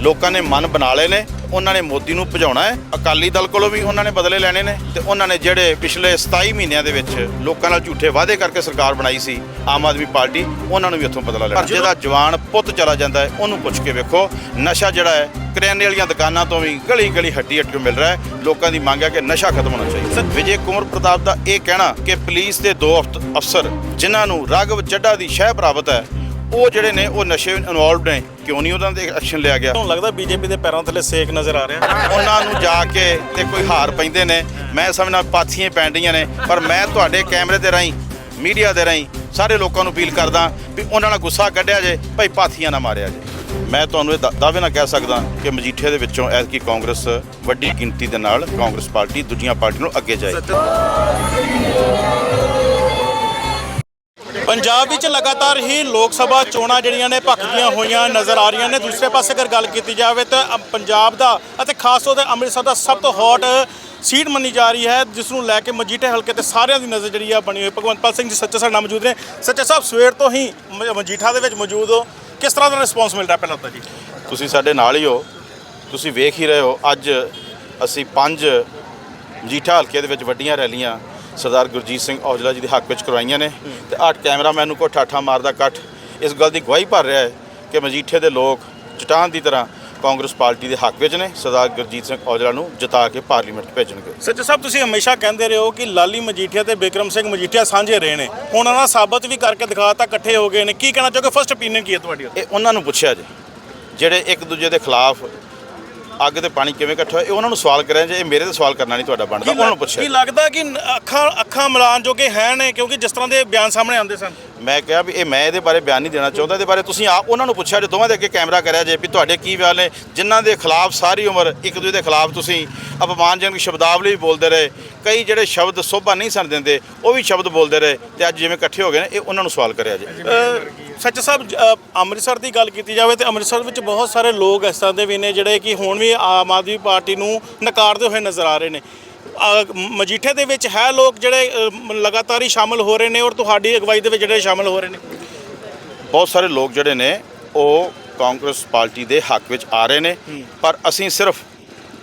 ਲੋਕਾਂ ਨੇ ਮਨ ਬਣਾ ਲਏ ਨੇ, ਉਹਨਾਂ ਨੇ ਮੋਦੀ ਨੂੰ ਭਜਾਉਣਾ ਹੈ। ਅਕਾਲੀ ਦਲ ਕੋਲੋਂ ਵੀ ਉਹਨਾਂ ਨੇ ਬਦਲੇ ਲੈਣੇ ਨੇ ਤੇ ਉਹਨਾਂ ਨੇ ਜਿਹੜੇ ਪਿਛਲੇ 27 ਮਹੀਨਿਆਂ ਦੇ ਵਿੱਚ ਲੋਕਾਂ ਨਾਲ ਝੂਠੇ ਵਾਅਦੇ ਕਰਕੇ ਸਰਕਾਰ ਬਣਾਈ ਸੀ, ਆਮ ਆਦਮੀ ਪਾਰਟੀ, ਉਹਨਾਂ ਨੂੰ ਵੀ ਉੱਥੋਂ ਬਦਲਾ ਲੈਣਾ। ਜਿਹਦਾ ਜਵਾਨ ਪੁੱਤ ਚਲਾ ਜਾਂਦਾ ਹੈ, ਉਹਨੂੰ ਪੁੱਛ ਕੇ ਵੇਖੋ, ਨਸ਼ਾ ਜਿਹੜਾ ਹੈ, ਕਰਿਆਨੇ ਵਾਲੀਆਂ ਦੁਕਾਨਾਂ ਤੋਂ ਵੀ ਗਲੀ ਗਲੀ ਹੱਡੀ ਹੱਟੀ ਮਿਲ ਰਿਹਾ ਹੈ। ਲੋਕਾਂ ਦੀ ਮੰਗ ਹੈ ਕਿ ਨਸ਼ਾ ਖਤਮ ਹੋਣਾ ਚਾਹੀਦਾ। ਵਿਜੇ ਕੁਮਾਰ ਪ੍ਰਤਾਪ ਦਾ ਇਹ ਕਹਿਣਾ ਕਿ ਪੁਲਿਸ ਦੇ ਦੋ ਅਫਤ- ਅਫਸਰ, ਜਿਨ੍ਹਾਂ ਨੂੰ ਰਾਘਵ ਚੱਡਾ ਦੀ ਸ਼ਹਿ ਪ੍ਰਾਪਤ ਹੈ ਉਹ ਜਿਹੜੇ ਨੇ ਉਹ ਨਸ਼ੇ ਇਨਵੋਲਵਡ ਨੇ। ਕਿਉਂ ਨਹੀਂ ਉਹਨਾਂ ਤੇ ਐਕਸ਼ਨ ਲਿਆ ਗਿਆ? ਤੁਹਾਨੂੰ ਲੱਗਦਾ ਬੀਜੇਪੀ ਦੇ ਪੈਰਾਂ ਥੱਲੇ ਸੇਕ ਨਜ਼ਰ ਆ ਰਿਹਾ? ਉਹਨਾਂ ਨੂੰ ਜਾ ਕੇ ਤੇ ਕੋਈ ਹਾਰ ਪੈਂਦੇ ਨੇ। ਮੈਂ ਸਮਝਣਾ ਪਾਥੀਆਂ ਪੈਂਦੀਆਂ ਨੇ ਪਰ ਮੈਂ ਤੁਹਾਡੇ ਕੈਮਰੇ ਦੇ ਰਾਹੀਂ ਮੀਡੀਆ ਦੇ ਰਾਹੀਂ ਸਾਰੇ ਲੋਕਾਂ ਨੂੰ ਅਪੀਲ ਕਰਦਾ ਵੀ ਉਹਨਾਂ ਨਾਲ ਗੁੱਸਾ ਕੱਢਿਆ ਜੇ ਭਾਈ ਪਾਥੀਆਂ ਨਾ ਮਾਰਿਆ ਜੇ। ਮੈਂ ਤੁਹਾਨੂੰ ਇਹ ਦਾ- ਦਾਅਵੇ ਨਾਲ ਕਹਿ ਸਕਦਾ ਕਿ ਮਜੀਠੇ ਦੇ ਵਿੱਚੋਂ ਐਤਕੀ ਕਾਂਗਰਸ ਵੱਡੀ ਗਿਣਤੀ ਦੇ ਨਾਲ ਕਾਂਗਰਸ ਪਾਰਟੀ ਦੂਜੀਆਂ ਪਾਰਟੀਆਂ ਨੂੰ ਅੱਗੇ ਜਾਏ। ਪੰਜਾਬ ਵਿੱਚ ਲਗਾਤਾਰ ਹੀ ਲੋਕ ਸਭਾ ਚੋਣਾਂ ਜਿਹੜੀਆਂ ਨੇ ਭਖਦੀਆਂ ਹੋਈਆਂ ਨਜ਼ਰ ਆ ਰਹੀਆਂ ਨੇ। ਦੂਸਰੇ ਪਾਸੇ ਅਗਰ ਗੱਲ ਕੀਤੀ ਜਾਵੇ ਤਾਂ ਪੰਜਾਬ ਦਾ ਅਤੇ ਖਾਸ ਤੌਰ ਤੇ ਅੰਮ੍ਰਿਤਸਰ ਦਾ ਸਭ ਤੋਂ ਹੌਟ ਸੀਟ ਮੰਨੀ ਜਾ ਰਹੀ ਹੈ, ਜਿਸ ਨੂੰ ਲੈ ਕੇ ਮਜੀਠੇ ਹਲਕੇ ਤੇ ਸਾਰਿਆਂ ਦੀ ਨਜ਼ਰ ਜਿਹੜੀ ਆ ਬਣੀ ਹੋਈ। ਭਗਵੰਤਪਾਲ ਸਿੰਘ ਜੀ, ਸੱਚਾ ਸਾਡੇ ਨਾਲ ਮੌਜੂਦ ਨੇ। ਸੱਚਾ ਸਾਹਿਬ, ਸਵੇਰ ਤੋਂ ਹੀ ਮਜੀਠਾ ਦੇ ਵਿੱਚ ਮੌਜੂਦ ਹੋ। ਕਿਸ ਤਰ੍ਹਾਂ ਦਾ ਰਿਸਪੌਂਸ ਮਿਲ ਰਿਹਾ ਪਹਿਲਾਂ ਤਾਂ ਜੀ? ਤੁਸੀਂ ਸਾਡੇ ਨਾਲ ਹੀ ਹੋ। ਤੁਸੀਂ ਵੇਖ ਹੀ ਰਹੇ ਹੋ। ਅੱਜ ਅਸੀਂ ਪੰਜ ਮਜੀਠਾ ਹਲਕੇ ਦੇ ਵਿੱਚ ਵੱਡੀਆਂ ਰੈਲੀਆਂ ਸਰਦਾਰ ਗੁਰਜੀਤ ਸਿੰਘ ਔਜਲਾ ਜੀ ਦੇ ਹੱਕ ਵਿੱਚ ਕਰਵਾਈਆਂ ਨੇ ਤੇ ਆਹ ਕੈਮਰਾਮੈਨ ਨੂੰ ਕੋ ਠਾਠਾ ਮਾਰਦਾ ਕੱਟ ਇਸ ਗੱਲ ਦੀ ਗਵਾਹੀ ਭਰ ਰਿਹਾ ਹੈ ਕਿ ਮਜੀਠੇ ਦੇ ਲੋਕ ਚਟਾਨ ਦੀ ਤਰ੍ਹਾਂ ਕਾਂਗਰਸ ਪਾਰਟੀ ਦੇ ਹੱਕ ਵਿੱਚ ਨੇ। ਸਰਦਾਰ ਗੁਰਜੀਤ ਸਿੰਘ ਔਜਲਾ ਨੂੰ ਜਿਤਾ ਕੇ ਪਾਰਲੀਮੈਂਟ ਭੇਜਣਗੇ। ਸੱਚਾ ਸਾਹਿਬ ਤੁਸੀਂ ਹਮੇਸ਼ਾ ਕਹਿੰਦੇ ਰਹੇ ਹੋ ਕਿ ਲਾਲੀ ਮਜੀਠੀਆ ਤੇ ਬਿਕਰਮ ਸਿੰਘ ਮਜੀਠੀਆ ਸਾਂਝੇ ਰਹੇ ਨੇ। ਹੁਣ ਉਹਨਾਂ ਸਾਬਤ ਵੀ ਕਰਕੇ ਦਿਖਾਤਾ ਇਕੱਠੇ ਹੋ ਗਏ ਨੇ। ਕੀ ਕਹਿਣਾ ਚਾਹੋਗੇ? ਫਸਟ ਓਪੀਨੀਅਨ ਕੀ ਹੈ ਤੁਹਾਡੀ ਇਹ ਉਹਨਾਂ ਨੂੰ ਪੁੱਛਿਆ ਜੇ ਜਿਹੜੇ ਇੱਕ ਦੂਜੇ ਦੇ ਖਿਲਾਫ ਅੱਗ ਤੇ ਪਾਣੀ ਕਿਵੇਂ ਇਕੱਠਾ ਹੋਇਆ? ਇਹ ਉਹਨਾਂ ਨੂੰ ਸਵਾਲ ਕਰਿਆ ਜੇ ਇਹ ਮੇਰੇ ਤੇ ਸਵਾਲ ਕਰਨਾ ਨਹੀਂ ਤੁਹਾਡਾ ਬਣਦਾ ਉਹਨਾਂ ਨੂੰ ਪੁੱਛਿਆ। ਕੀ ਲੱਗਦਾ ਕਿ ਅੱਖਾਂ ਅੱਖਾਂ ਮਿਲਾਨ ਜੋਗੇ ਹੈ ਨੇ? ਕਿਉਂਕਿ ਜਿਸ ਤਰ੍ਹਾਂ ਦੇ ਬਿਆਨ ਸਾਹਮਣੇ ਆਉਂਦੇ ਸਨ। ਮੈਂ ਕਿਹਾ ਵੀ ਇਹ ਮੈਂ ਇਹਦੇ ਬਾਰੇ ਬਿਆਨ ਨਹੀਂ ਦੇਣਾ ਚਾਹੁੰਦਾ ਇਹਦੇ ਬਾਰੇ ਤੁਸੀਂ ਆਪ ਉਹਨਾਂ ਨੂੰ ਪੁੱਛਿਆ ਜੇ ਦੋਵਾਂ ਦੇ ਅੱਗੇ ਕੈਮਰਾ ਕਰਿਆ ਜੇ ਵੀ ਤੁਹਾਡੇ ਕੀ ਬਿਆਨ ਨੇ ਜਿਨ੍ਹਾਂ ਦੇ ਖਿਲਾਫ ਸਾਰੀ ਉਮਰ ਇੱਕ ਦੂਜੇ ਦੇ ਖਿਲਾਫ ਤੁਸੀਂ ਅਪਮਾਨਜਨਕ ਸ਼ਬਦਾਵਲੀ ਵੀ ਬੋਲਦੇ ਰਹੇ ਕਈ ਜਿਹੜੇ ਸ਼ਬਦ ਸੋਭਾ ਨਹੀਂ ਸਨ ਦਿੰਦੇ ਉਹ ਵੀ ਸ਼ਬਦ ਬੋਲਦੇ ਰਹੇ ਤੇ ਅੱਜ ਜਿਵੇਂ ਇਕੱਠੇ ਹੋ ਗਏ ਨੇ ਇਹ ਉਹਨਾਂ ਨੂੰ ਸਵਾਲ ਕਰਿਆ ਜੇ। ਸੱਚ ਸਾਹਿਬ ਜ- ਅ, ਅੰਮ੍ਰਿਤਸਰ ਦੀ ਗੱਲ ਕੀਤੀ ਜਾਵੇ ਤੇ ਅੰਮ੍ਰਿਤਸਰ ਵਿੱਚ ਬਹੁਤ ਸਾਰੇ ਲੋਕ ਇਸ ਤਰ੍ਹਾਂ ਦੇ ਵੀ ਨੇ ਜਿਹੜੇ ਕਿ ਹੁਣ ਵੀ ਆਮ ਆਦਮੀ ਪਾਰਟੀ ਨੂੰ ਨਕਾਰਦੇ ਹੋਏ ਨਜ਼ਰ ਆ ਰਹੇ ਨੇ। ਅ, ਮਜੀਠੇ ਦੇ ਵਿੱਚ ਹੈ ਲੋਕ ਜਿਹੜੇ ਅ, ਲਗਾਤਾਰ ਹੀ ਸ਼ਾਮਲ ਹੋ ਰਹੇ ਨੇ ਔਰ ਤੁਹਾਡੀ ਅਗਵਾਈ ਦੇ ਵਿੱਚ ਜਿਹੜੇ ਸ਼ਾਮਲ ਹੋ ਰਹੇ ਨੇ? ਬਹੁਤ ਸਾਰੇ ਲੋਕ ਜਿਹੜੇ ਨੇ ਉਹ ਕਾਂਗਰਸ ਪਾਰਟੀ ਦੇ ਹੱਕ ਵਿੱਚ ਆ ਰਹੇ ਨੇ। ਪਰ ਅਸੀਂ ਸਿਰਫ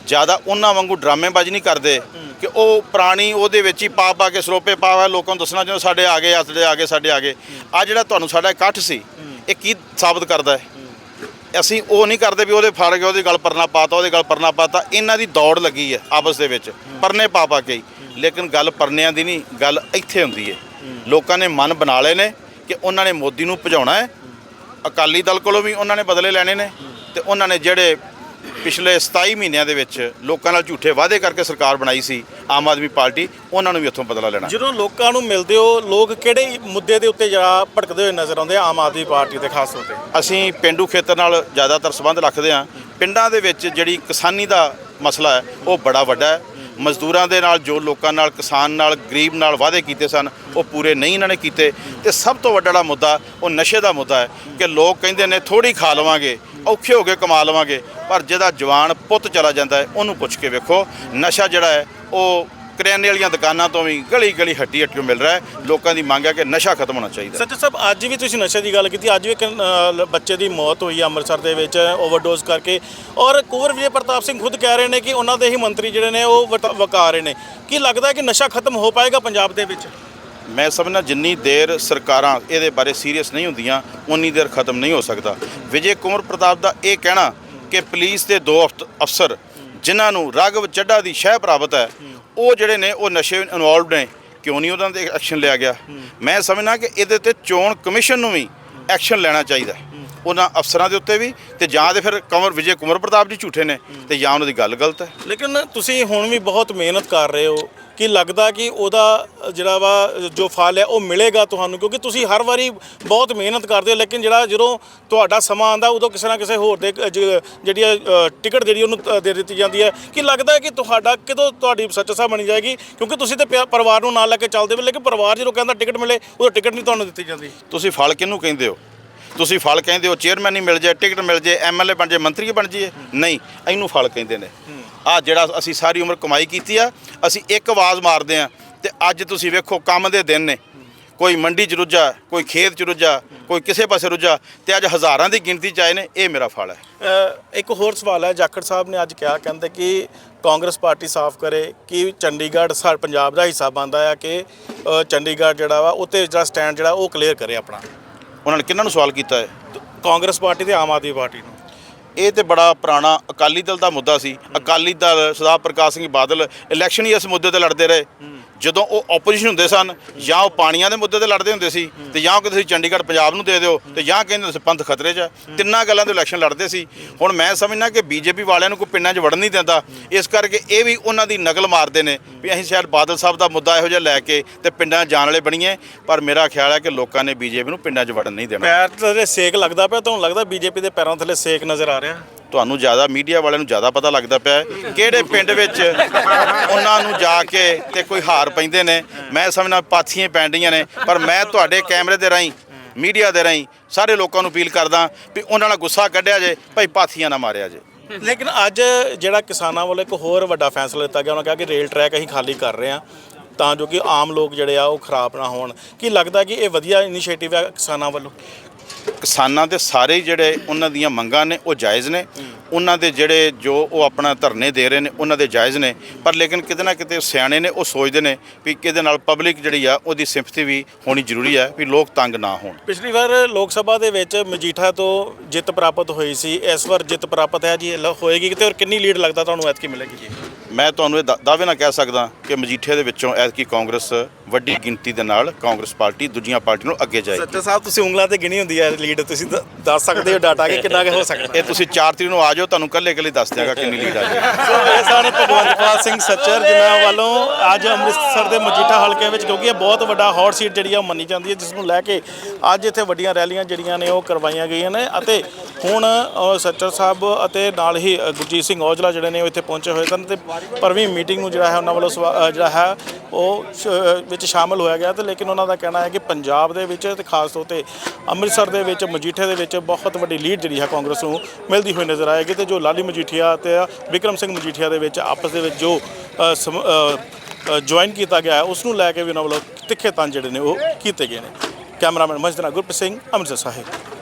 ਜ਼ਿਆਦਾ ਉਹਨਾਂ ਵਾਂਗੂ ਡਰਾਮੇਬਾਜ਼ੀ ਨਹੀਂ ਕਰਦੇ ਕਿ ਉਹ ਪ੍ਰਾਣੀ ਉਹਦੇ ਵਿੱਚ ਹੀ ਪਾ ਪਾ ਕੇ ਸਰੋਪੇ ਪਾਵਾ ਲੋਕਾਂ ਨੂੰ ਦੱਸਣਾ ਚਾਹੁੰਦੇ ਸਾਡੇ ਆ ਗਏ ਆ, ਸਾਡੇ ਆ ਗਏ ਸਾਡੇ ਆ ਗਏ। ਆ ਜਿਹੜਾ ਤੁਹਾਨੂੰ ਸਾਡਾ ਇਕੱਠ ਸੀ ਇਹ ਕੀ ਸਾਬਤ ਕਰਦਾ ਹੈ? ਅਸੀਂ ਉਹ ਨਹੀਂ ਕਰਦੇ ਵੀ ਉਹਦੇ ਫੜ ਕੇ ਉਹਦੇ ਗੱਲ ਪਰਨਾ ਪਾਤਾ ਉਹਦੇ ਗੱਲ ਪਰਨਾ ਪਾਤਾ ਇਹਨਾਂ ਦੀ ਦੌੜ ਲੱਗੀ ਹੈ ਆਪਸ ਦੇ ਵਿੱਚ। ਪਰਨੇ ਪਾ ਪਾ ਕੇ ਹੀ ਲੇਕਿਨ ਗੱਲ ਪਰਨਿਆਂ ਦੀ ਨਹੀਂ ਗੱਲ ਇੱਥੇ ਹੁੰਦੀ ਹੈ। ਲੋਕਾਂ ਨੇ ਮਨ ਬਣਾ ਲਏ ਨੇ ਕਿ ਉਹਨਾਂ ਨੇ ਮੋਦੀ ਨੂੰ ਭਜਾਉਣਾ ਹੈ। ਅਕਾਲੀ ਦਲ ਕੋਲੋਂ ਵੀ ਉਹਨਾਂ ਨੇ ਬਦਲੇ ਲੈਣੇ ਨੇ ਤੇ ਉਹਨਾਂ ਨੇ ਜਿਹੜੇ ਪਿਛਲੇ 27 ਮਹੀਨਿਆਂ ਦੇ ਵਿੱਚ ਲੋਕਾਂ ਨਾਲ ਝੂਠੇ ਵਾਅਦੇ ਕਰਕੇ ਸਰਕਾਰ ਬਣਾਈ ਸੀ ਆਮ ਆਦਮੀ ਪਾਰਟੀ ਉਹਨਾਂ ਨੂੰ ਵੀ ਉੱਥੋਂ ਬਦਲਾ ਲੈਣਾ। ਜਦੋਂ ਲੋਕਾਂ ਨੂੰ ਮਿਲਦੇ ਹੋ ਲੋਕ ਕਿਹੜੇ ਮੁੱਦੇ ਦੇ ਉੱਤੇ ਜਿਹੜਾ ਭਟਕਦੇ ਹੋਏ ਨਜ਼ਰ ਆਉਂਦੇ ਆ ਆਮ ਆਦਮੀ ਪਾਰਟੀ ਦੇ ਖਾਸ ਤੌਰ ਤੇ? ਅਸੀਂ ਪਿੰਡੂ ਖੇਤਰ ਨਾਲ ਜ਼ਿਆਦਾਤਰ ਸੰਬੰਧ ਰੱਖਦੇ ਹਾਂ। ਪਿੰਡਾਂ ਦੇ ਵਿੱਚ ਜਿਹੜੀ ਕਿਸਾਨੀ ਦਾ ਮਸਲਾ ਹੈ ਉਹ ਬੜਾ ਵੱਡਾ ਹੈ। ਮਜ਼ਦੂਰਾਂ ਦੇ ਨਾਲ ਜੋ ਲੋਕਾਂ ਨਾਲ ਕਿਸਾਨ ਨਾਲ ਗਰੀਬ ਨਾਲ ਵਾਅਦੇ ਕੀਤੇ ਸਨ ਉਹ ਪੂਰੇ ਨਹੀਂ ਇਹਨਾਂ ਨੇ ਕੀਤੇ। ਤੇ ਸਭ ਤੋਂ ਵੱਡਾ ਮੁੱਦਾ ਉਹ ਨਸ਼ੇ ਦਾ ਮੁੱਦਾ ਹੈ ਕਿ ਲੋਕ ਕਹਿੰਦੇ ਨੇ ਥੋੜੀ ਖਾ ਲਵਾਂਗੇ। ਔਖੇ ਹੋ ਕੇ ਕਮਾ ਲਵਾਂਗੇ ਪਰ ਜਿਹਦਾ ਜਵਾਨ ਪੁੱਤ ਚਲਾ ਜਾਂਦਾ ਹੈ ਉਹਨੂੰ ਪੁੱਛ ਕੇ ਵੇਖੋ ਨਸ਼ਾ ਜਿਹੜਾ ਹੈ ਉਹ ਕਰਿਆਨੇ ਵਾਲੀਆਂ ਦੁਕਾਨਾਂ ਤੋਂ ਵੀ ਗਲੀ ਗਲੀ ਹੱਟੀ ਹੱਟੀ ਮਿਲ ਰਿਹਾ ਹੈ ਲੋਕਾਂ ਦੀ ਮੰਗ ਹੈ ਕਿ ਨਸ਼ਾ ਖਤਮ ਹੋਣਾ ਚਾਹੀਦਾ ਸੱਚ ਸਾਹਿਬ ਅੱਜ ਵੀ ਤੁਸੀਂ ਨਸ਼ੇ ਦੀ ਗੱਲ ਕੀਤੀ ਅੱਜ ਵੀ ਇੱਕ ਅ, ਬੱਚੇ ਦੀ ਮੌਤ ਹੋਈ ਹੈ ਅੰਮ੍ਰਿਤਸਰ ਦੇ ਵਿੱਚ ਓਵਰਡੋਜ਼ ਕਰਕੇ ਔਰ ਕੁੰਵਰ ਵਿਜੇ ਪ੍ਰਤਾਪ ਸਿੰਘ ਖੁਦ ਕਹਿ ਰਹੇ ਨੇ ਕਿ ਉਹਨਾਂ ਦੇ ਹੀ ਮੰਤਰੀ ਜਿਹੜੇ ਨੇ ਉਹ ਵਟ- ਵਕਾ ਰਹੇ ਨੇ। ਕੀ ਲੱਗਦਾ ਹੈ ਕਿ ਨਸ਼ਾ ਖਤਮ ਹੋ ਪਾਏਗਾ ਪੰਜਾਬ ਦੇ ਵਿੱਚ? ਮੈਂ ਸਮਝਣਾ ਜਿੰਨੀ ਦੇਰ ਸਰਕਾਰਾਂ ਇਹਦੇ ਬਾਰੇ ਸੀਰੀਅਸ ਨਹੀਂ ਹੁੰਦੀਆਂ, ਉਨੀ ਦੇਰ ਖਤਮ ਨਹੀਂ ਹੋ ਸਕਦਾ। ਵਿਜੇ ਕੁਮਾਰ ਪ੍ਰਤਾਪ ਦਾ ਇਹ ਕਹਿਣਾ ਕਿ ਪੁਲਿਸ ਦੇ ਦੋ ਅਫਤ- ਅਫਸਰ ਜਿਨ੍ਹਾਂ ਨੂੰ ਰਾਘਵ ਚੱਡਾ ਦੀ ਸ਼ਹਿ ਪ੍ਰਾਪਤ ਹੈ, ਉਹ ਜਿਹੜੇ ਨੇ, ਉਹ ਨਸ਼ੇ ਇਨਵੋਲਵਡ ਨੇ। ਕਿਉਂ ਨਹੀਂ ਉਹਨਾਂ ਤੇ ਐਕਸ਼ਨ ਲਿਆ ਗਿਆ? ਮੈਂ ਸਮਝਣਾ ਕਿ ਇਹਦੇ ਤੇ ਚੋਣ ਕਮਿਸ਼ਨ ਨੂੰ ਵੀ ਐਕਸ਼ਨ ਲੈਣਾ ਚਾਹੀਦਾ ਉਹਨਾਂ ਅਫਸਰਾਂ ਦੇ ਉੱਤੇ ਵੀ ਤੇ ਜਾਂ ਤੇ ਫਿਰ ਕੰਵਰ ਵਿਜੇ ਕੁਮਾਰ ਪ੍ਰਤਾਪ ਜੀ ਝੂਠੇ ਨੇ ਤੇ ਜਾਂ ਉਹਨਾਂ ਦੀ ਗੱਲ ਗਲਤ ਹੈ। ਲੇਕਿਨ ਤੁਸੀਂ ਹੁਣ ਵੀ ਬਹੁਤ ਮਿਹਨਤ ਕਰ ਰਹੇ ਹੋ। ਕਿ ਲੱਗਦਾ ਕਿ ਉਹਦਾ ਜਿਹੜਾ ਵਾ ਜੋ ਫਲ ਹੈ ਉਹ ਮਿਲੇਗਾ ਤੁਹਾਨੂੰ ਕਿਉਂਕਿ ਤੁਸੀਂ ਹਰ ਵਾਰੀ ਬਹੁਤ ਮਿਹਨਤ ਕਰਦੇ ਹੋ ਲੇਕਿਨ ਜਿਹੜਾ ਜਦੋਂ ਤੁਹਾਡਾ ਸਮਾਂ ਆਂਦਾ ਉਦੋਂ ਕਿਸੇ ਨਾ ਕਿਸੇ ਹੋਰ ਦੇ ਜਿਹੜੀ ਹੈ, ਟਿਕਟ ਜਿਹੜੀ ਉਹਨੂੰ ਦੇ ਦਿੱਤੀ ਜਾਂਦੀ ਹੈ। ਕਿ ਲੱਗਦਾ ਹੈ ਕਿ ਤੁਹਾਡਾ ਕਿਦੋਂ ਤੁਹਾਡੀ ਸੱਚ ਸਾਹਿਬ ਬਣੀ ਜਾਏਗੀ ਕਿਉਂਕਿ ਤੁਸੀਂ ਤੇ ਪਰਿਵਾਰ ਨੂੰ ਨਾਲ ਲੈ ਕੇ ਚੱਲਦੇ ਹੋ ਲੇਕਿਨ ਪਰਿਵਾਰ ਜਦੋਂ ਕਹਿੰਦਾ ਟਿਕਟ ਮਿਲੇ ਉਦੋਂ ਟਿਕਟ ਨਹੀਂ ਤੁਹਾਨੂੰ ਦਿੱਤੀ ਜਾਂਦੀ। ਤੁਸੀਂ ਫਲ ਕਿਹਨੂੰ ਕਹਿੰਦੇ ਹੋ? ਤੁਸੀਂ ਫਲ ਕਹਿੰਦੇ ਹੋ ਚੇਅਰਮੈਨ ਨਹੀਂ ਮਿਲ ਜਾਏ ਟਿਕਟ ਮਿਲ ਜਾਏ ਐਮਐਲਏ ਬਣ ਜਾਏ ਮੰਤਰੀ ਬਣ ਜਾਈਏ। ਨਹੀਂ ਇਹਨੂੰ ਫਲ ਕਹਿੰਦੇ ਨੇ। ਆ ਜਿਹੜਾ ਅਸੀਂ ਸਾਰੀ ਉਮਰ ਕਮਾਈ ਕੀਤੀ ਆ ਅਸੀਂ ਇੱਕ ਆਵਾਜ਼ ਮਾਰਦੇ ਆ ਤੇ ਅੱਜ ਤੁਸੀਂ ਵੇਖੋ ਕੰਮ ਦੇ ਦਿਨ ਨੇ। ਕੋਈ ਮੰਡੀ 'ਚ ਰੁੱਝਾ ਕੋਈ ਖੇਤ 'ਚ ਰੁੱਝਾ ਕੋਈ ਕਿਸੇ ਪਾਸੇ ਰੁੱਝਾ ਤੇ ਅੱਜ ਹਜ਼ਾਰਾਂ ਦੀ ਗਿਣਤੀ 'ਚ ਆਏ ਨੇ ਇਹ ਮੇਰਾ ਫਲ ਹੈ। ਇੱਕ ਹੋਰ ਸਵਾਲ ਹੈ ਜਾਖੜ ਸਾਹਿਬ ਨੇ ਅੱਜ ਕਿਹਾ ਕਹਿੰਦੇ ਕਿ ਕਾਂਗਰਸ ਪਾਰਟੀ ਸਾਫ਼ ਕਰੇ ਕਿ ਚੰਡੀਗੜ੍ਹ ਸਾ ਪੰਜਾਬ ਦਾ ਹਿੱਸਾ ਬਣਦਾ ਆ ਕਿ ਚੰਡੀਗੜ੍ਹ ਜਿਹੜਾ ਵਾ ਉੱਤੇ ਜਿਹੜਾ ਸਟੈਂਡ ਜਿਹੜਾ ਉਹ ਕਲੀਅਰ ਕਰੇ ਆਪਣਾ। ਉਹਨਾਂ ਨੇ ਕਿਹਨਾਂ ਨੂੰ ਸਵਾਲ ਕੀਤਾ ਹੈ? ਕਾਂਗਰਸ ਪਾਰਟੀ ਤੇ ਆਮ ਆਦਮੀ ਪਾਰਟੀ ਨੂੰ। ਇਹ ਤੇ ਬੜਾ ਪੁਰਾਣਾ ਅਕਾਲੀ ਦਲ ਦਾ ਮੁੱਦਾ ਸੀ। ਅਕਾਲੀ ਦਲ ਸਰਦਾਰ ਪ੍ਰਕਾਸ਼ ਸਿੰਘ ਬਾਦਲ ਇਲੈਕਸ਼ਨ ਹੀ ਇਸ ਮੁੱਦੇ ਤੇ ਲੜਦੇ ਰਹੇ। ਜਦੋਂ ਉਹ ਆਪੋਜੀਸ਼ਨ ਹੁੰਦੇ ਸਨ, ਜਾਂ ਉਹ ਪਾਣੀਆਂ ਦੇ ਮੁੱਦੇ ਤੇ ਲੜਦੇ ਹੁੰਦੇ ਸੀ, ਤੇ ਜਾਂ ਕਿ ਤੁਸੀਂ ਚੰਡੀਗੜ੍ਹ ਪੰਜਾਬ ਨੂੰ ਦੇ ਦਿਓ, ਤੇ ਜਾਂ ਕਹਿੰਦੇ ਤੁਸੀਂ ਪੰਥ ਖਤਰੇ 'ਚ ਹੈ। ਤਿੰਨਾਂ ਗੱਲਾਂ ਦੇ ਇਲੈਕਸ਼ਨ ਲੜਦੇ ਸੀ। ਹੁਣ ਮੈਂ ਸਮਝਣਾ ਕਿ ਬੀਜੇਪੀ ਵਾਲਿਆਂ ਨੂੰ ਕੋਈ ਪਿੰਡਾਂ 'ਚ ਵੜਨ ਨਹੀਂ ਦਿੰਦਾ। ਇਸ ਕਰਕੇ ਇਹ ਵੀ ਉਹਨਾਂ ਦੀ ਨਕਲ ਮਾਰਦੇ ਨੇ ਵੀ ਅਸੀਂ ਸ਼ਾਇਦ ਬਾਦਲ ਸਾਹਿਬ ਦਾ ਮੁੱਦਾ ਇਹੋ ਜਿਹਾ ਲੈ ਕੇ ਤੇ ਪਿੰਡਾਂ 'ਚ ਜਾਣ ਵਾਲੇ ਬਣੀਏ, ਪਰ ਮੇਰਾ ਖਿਆਲ ਹੈ ਕਿ ਲੋਕਾਂ ਨੇ ਬੀਜੇਪੀ ਨੂੰ ਪਿੰਡਾਂ 'ਚ ਵੜਨ ਨਹੀਂ ਦੇਣਾ। ਪੈਰ ਤੇ ਸੇਕ ਲੱਗਦਾ ਪਿਆ ਤੁਹਾਨੂੰ ਲੱਗਦਾ ਬੀਜੇਪੀ ਦੇ ਪੈਰਾਂ ਥੱਲੇ ਸੇਕ ਨਜ਼ਰ ਆ ਰਿਹਾ। ਤੁਹਾਨੂੰ ਜ਼ਿਆਦਾ ਮੀਡੀਆ ਵਾਲਿਆਂ ਨੂੰ ਜ਼ਿਆਦਾ ਪਤਾ ਲੱਗਦਾ ਪਿਆ ਹੈ ਕਿਹੜੇ ਪਿੰਡ ਵਿੱਚ ਉਹਨਾਂ ਨੂੰ ਜਾ ਕੇ ਤੇ ਕੋਈ ਹਾਰ ਪੈਂਦੇ ਨੇ। ਮੈਂ ਸਮਝਣਾ ਪਾਥੀਆਂ ਪੈਂਦੀਆਂ ਨੇ, ਪਰ ਮੈਂ ਤੁਹਾਡੇ ਕੈਮਰੇ ਦੇ ਰਾਹੀਂ, ਮੀਡੀਆ ਦੇ ਰਾਹੀਂ ਸਾਰੇ ਲੋਕਾਂ ਨੂੰ ਅਪੀਲ ਕਰਦਾ ਵੀ ਉਹਨਾਂ ਨਾਲ ਗੁੱਸਾ ਕੱਢਿਆ ਜੇ, ਭਾਈ ਪਾਥੀਆਂ ਨਾ ਮਾਰਿਆ ਜੇ। ਲੇਕਿਨ ਅੱਜ ਜਿਹੜਾ ਕਿਸਾਨਾਂ ਵੱਲੋਂ ਇੱਕ ਹੋਰ ਵੱਡਾ ਫੈਸਲਾ ਲਿੱਤਾ ਗਿਆ, ਉਹਨਾਂ ਕਿਹਾ ਕਿ ਰੇਲ ਟਰੈਕ ਅਸੀਂ ਖਾਲੀ ਕਰ ਰਹੇ ਹਾਂ, ਤਾਂ ਜੋ ਕਿ ਆਮ ਲੋਕ ਜਿਹੜੇ ਆ ਉਹ ਖਰਾਬ ਨਾ ਹੋਣ। ਕੀ ਲੱਗਦਾ ਕਿ ਇਹ ਵਧੀਆ ਇਨੀਸ਼ੀਏਟਿਵ ਹੈ ਕਿਸਾਨਾਂ ਵੱਲੋਂ? ਕਿਸਾਨਾਂ ਦੇ ਸਾਰੇ ਜਿਹੜੇ ਉਹਨਾਂ ਦੀਆਂ ਮੰਗਾਂ ਨੇ ਉਹ ਜਾਇਜ਼ ਨੇ। ਉਹਨਾਂ ਦੇ ਜਿਹੜੇ ਜੋ ਉਹ ਆਪਣਾ ਧਰਨੇ ਦੇ ਰਹੇ ਨੇ ਉਹਨਾਂ ਦੇ ਜਾਇਜ਼ ਨੇ। ਪਰ ਲੇਕਿਨ ਕਿਤੇ ਨਾ ਕਿਤੇ ਸਿਆਣੇ ਨੇ ਉਹ ਸੋਚਦੇ ਨੇ ਵੀ ਕਿਹਦੇ ਨਾਲ ਪਬਲਿਕ ਜਿਹੜੀ ਆ ਉਹਦੀ ਸਿੰਪਥੀ ਵੀ ਹੋਣੀ ਜ਼ਰੂਰੀ ਹੈ ਵੀ ਲੋਕ ਤੰਗ ਨਾ ਹੋਣ। ਪਿਛਲੀ ਵਾਰ ਲੋਕ ਸਭਾ ਦੇ ਵਿੱਚ ਮਜੀਠਾ ਤੋਂ ਜਿੱਤ ਪ੍ਰਾਪਤ ਹੋਈ ਸੀ। ਇਸ ਵਾਰ ਜਿੱਤ ਪ੍ਰਾਪਤ ਹੈ ਜੀ ਹੋਏਗੀ ਕਿਤੇ ਔਰ ਕਿੰਨੀ ਲੀਡ ਲੱਗਦਾ ਤੁਹਾਨੂੰ ਐਤਕੀ ਮਿਲੇਗੀ ਜੀ? ਮੈਂ ਤੁਹਾਨੂੰ ਇਹ ਦਾਅਵੇ ਨਾਲ ਕਹਿ ਸਕਦਾ ਕਿ ਮਜੀਠੇ ਦੇ ਵਿੱਚੋਂ ਐਤਕੀ ਕਾਂਗਰਸ ਵੱਡੀ ਗਿਣਤੀ ਦੇ ਨਾਲ ਕਾਂਗਰਸ ਪਾਰਟੀ ਦੂਜੀਆਂ ਪਾਰਟੀਆਂ ਨੂੰ ਅੱਗੇ ਜਾਏਗੀ। ਸੱਚਾ ਸਾਹਿਬ ਤੁਸੀਂ ਉਂਗਲਾਂ ਤੇ ਗਿਣੀ ਹੁੰਦੀ ਹੈ ਲੀਡ ਤੁਸੀਂ ਦ- ਦੱਸ ਸਕਦੇ ਹੋ ਡਾਟਾ ਕਿ ਕਿੰਨਾ ਕੁ ਹੋ ਸਕਦਾ। ਇਹ ਤੁਸੀਂ 4 ਤਰੀਕ ਨੂੰ ਆ ਜਾਓ ਤੁਹਾਨੂੰ ਕੱਲੇ ਕੱਲੇ ਦੱਸ ਦਿਆਂਗਾ ਕਿੰਨੀ ਲੀਡ ਆ ਜਾਏਗੀ। ਸੋ ਇਹ ਸਨ ਭਗਵੰਤਪਾਲ ਸਿੰਘ ਸੱਚਰ ਜਿਨ੍ਹਾਂ ਵੱਲੋਂ ਅੱਜ ਅੰਮ੍ਰਿਤਸਰ ਦੇ ਮਜੀਠਾ ਹਲਕੇ ਵਿੱਚ ਕਿਉਂਕਿ ਇਹ ਬਹੁਤ ਵੱਡਾ ਹੌਟ ਸੀਟ ਜਿਹੜੀ ਆ ਉਹ ਮੰਨੀ ਜਾਂਦੀ ਹੈ ਜਿਸ ਨੂੰ ਲੈ ਕੇ ਅੱਜ ਇੱਥੇ ਵੱਡੀਆਂ ਰੈਲੀਆਂ ਜਿਹੜੀਆਂ ਨੇ ਉਹ ਕਰਵਾਈਆਂ ਗਈਆਂ ਨੇ ਅਤੇ ਹੁਣ ਅ, ਸੱਚਰ ਸਾਹਿਬ ਅਤੇ ਨਾਲ ਹੀ ਗੁਰਜੀਤ ਸਿੰਘ ਔਜਲਾ ਜਿਹੜੇ ਨੇ ਉਹ ਇੱਥੇ ਪਹੁੰਚੇ ਹੋਏ ਸਨ ਤੇ ਪਰਵੀਂ ਮੀਟਿੰਗ ਨੂੰ ਜਿਹੜਾ ਹੈ ਉਹਨਾਂ ਵੱਲੋਂ ਸਵਾ- ਜਿਹੜਾ ਹੈ ਉਹ ਵਿੱਚ ਸ਼ਾਮਲ ਹੋਇਆ ਗਿਆ ਤੇ ਲੇਕਿਨ ਉਹਨਾਂ ਦਾ ਕਹਿਣਾ ਹੈ ਕਿ ਪੰਜਾਬ ਦੇ ਵਿੱਚ ਤੇ ਖਾਸ ਤੌਰ ਤੇ ਅੰਮ੍ਰਿਤਸਰ ਦੇ ਵਿੱਚ ਮਜੀਠੇ ਦੇ ਵਿੱਚ ਬਹੁਤ ਵੱਡੀ ਲੀਡ ਜਿਹੜੀ ਹੈ ਕਾਂਗਰਸ ਨੂੰ ਮਿਲਦੀ ਹੋਈ ਨਜ਼ਰ ਆਏਗੀ ਤੇ ਜੋ ਲਾਲੀ ਮਜੀਠੀਆ ਤੇ ਵਿਕਰਮ ਸਿੰਘ ਮਜੀਠੀਆ ਦੇ ਵਿੱਚ ਆਪਸ ਦੇ ਵਿੱਚ ਜੋ ਜੁਆਇਨ ਕੀਤਾ ਗਿਆ ਹੈ ਉਸ ਨੂੰ ਲੈ ਕੇ ਵੀ ਉਹਨਾਂ ਵੱਲੋਂ ਤਿੱਖੇ ਤੰਜ ਜਿਹੜੇ ਨੇ ਉਹ ਕੀਤੇ ਗਏ ਨੇ। ਕੈਮਰਾਮੈਨ ਮਜਦਨਾ ਗੁਰਪ੍ਰੀਤ ਸਿੰਘ ਅੰਮ੍ਰਿਤਸਰ ਸਾਹਿਬ।